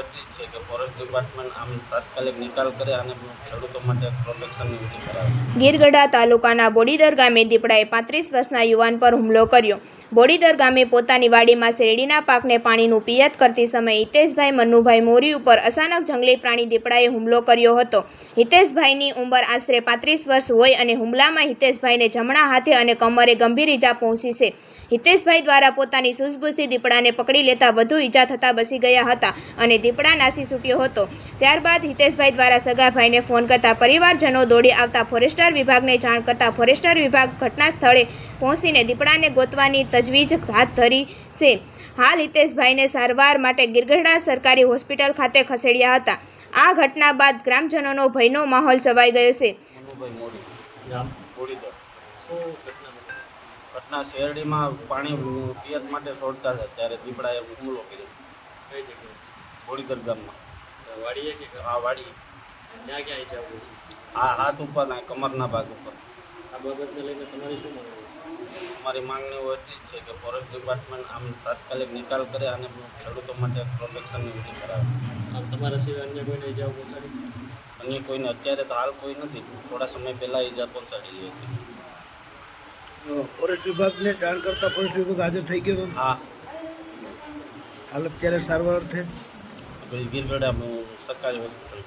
એટલી જ છે કે ફોરેસ્ટ ડિપાર્ટમેન્ટ આમ તાત્કાલિક નિકાલ કરે અને ખેડૂતો માટે પ્રોટેક્શન ગીરગઢા તાલુકાના બોડીદર ગામે દીપડાએ પાંત્રીસ વર્ષના યુવાન પર હુમલો કર્યો. બોડીદર ગામે પોતાની વાડીમાં શેરડીના પાકને પાણીનું પિયત કરતી સમયે હિતેશભાઈ મન્નુભાઈ મોરી ઉપર અચાનક જંગલી પ્રાણી દીપડાએ હુમલો કર્યો હતો. હિતેશભાઈની ઉંમર આશરે પાંત્રીસ વર્ષ હોય અને હુમલામાં હિતેશભાઈને જમણા હાથે અને કમરે ગંભીર ઈજા પહોંચી છે. હિતેશભાઈ દ્વારા પોતાની સૂઝબૂઝથી દીપડાને પકડી લેતા વધુ ઈજા થતાં બસી ગયા હતા અને દીપડા નાસી છૂટ્યો હતો. ત્યારબાદ હિતેશભાઈ દ્વારા સગાભાઈને ફોન કરતા પરિવારજનો દોડી આવતા ફોરેસ્ટર વિભાગને જાણ કરતા ફોરેસ્ટર વિભાગ ઘટના સ્થળે પહોંચીને દીપડાને ગોતવાની તજવીજ હાથ ધરી છે. હાલ હિતેશભાઈને સારવાર માટે ગિરગઢડા સરકારી હોસ્પિટલ ખાતે ખસેડ્યા હતા. આ ઘટના બાદ ગ્રામજનોનો ભયનો માહોલ છવાઈ ગયો છે. ઘટના શેરડીમાં પાણી પિયત માટે છોડતા હતા ત્યારે દીપડાએ હુમલો કર્યો. બોડીદર ગામમાં. વાડીએ કે હા આ વાડી? ત્યાં ક્યાં ઈજા? આ હાથ ઉપર ને કમરના ભાગ ઉપર. આ બાબતને લઈને તમારી શું માંગણી છે? અમારી માંગણીઓ એટલી જ છે કે ફોરેસ્ટ ડિપાર્ટમેન્ટ આમ તાત્કાલિક નિકાલ કરે અને ખેડૂતો માટે પ્રોટેક્શનની વિધિ કરાવે. આમ તમારા સિવાય અન્ય કોઈને ઈજાઓ પહોંચાડી? અન્ય કોઈને અત્યારે તો હાલ કોઈ નથી. થોડા સમય પહેલાં ઈજા પહોંચાડેલી હતી. ફોરેસ્ટ વિભાગને જાણ કરતા ફોરેસ્ટ વિભાગ હાજર થઈ ગયો હા. હાલ અત્યારે સારવાર અર્થે? ગીરગઢા સરકારી હોસ્પિટલ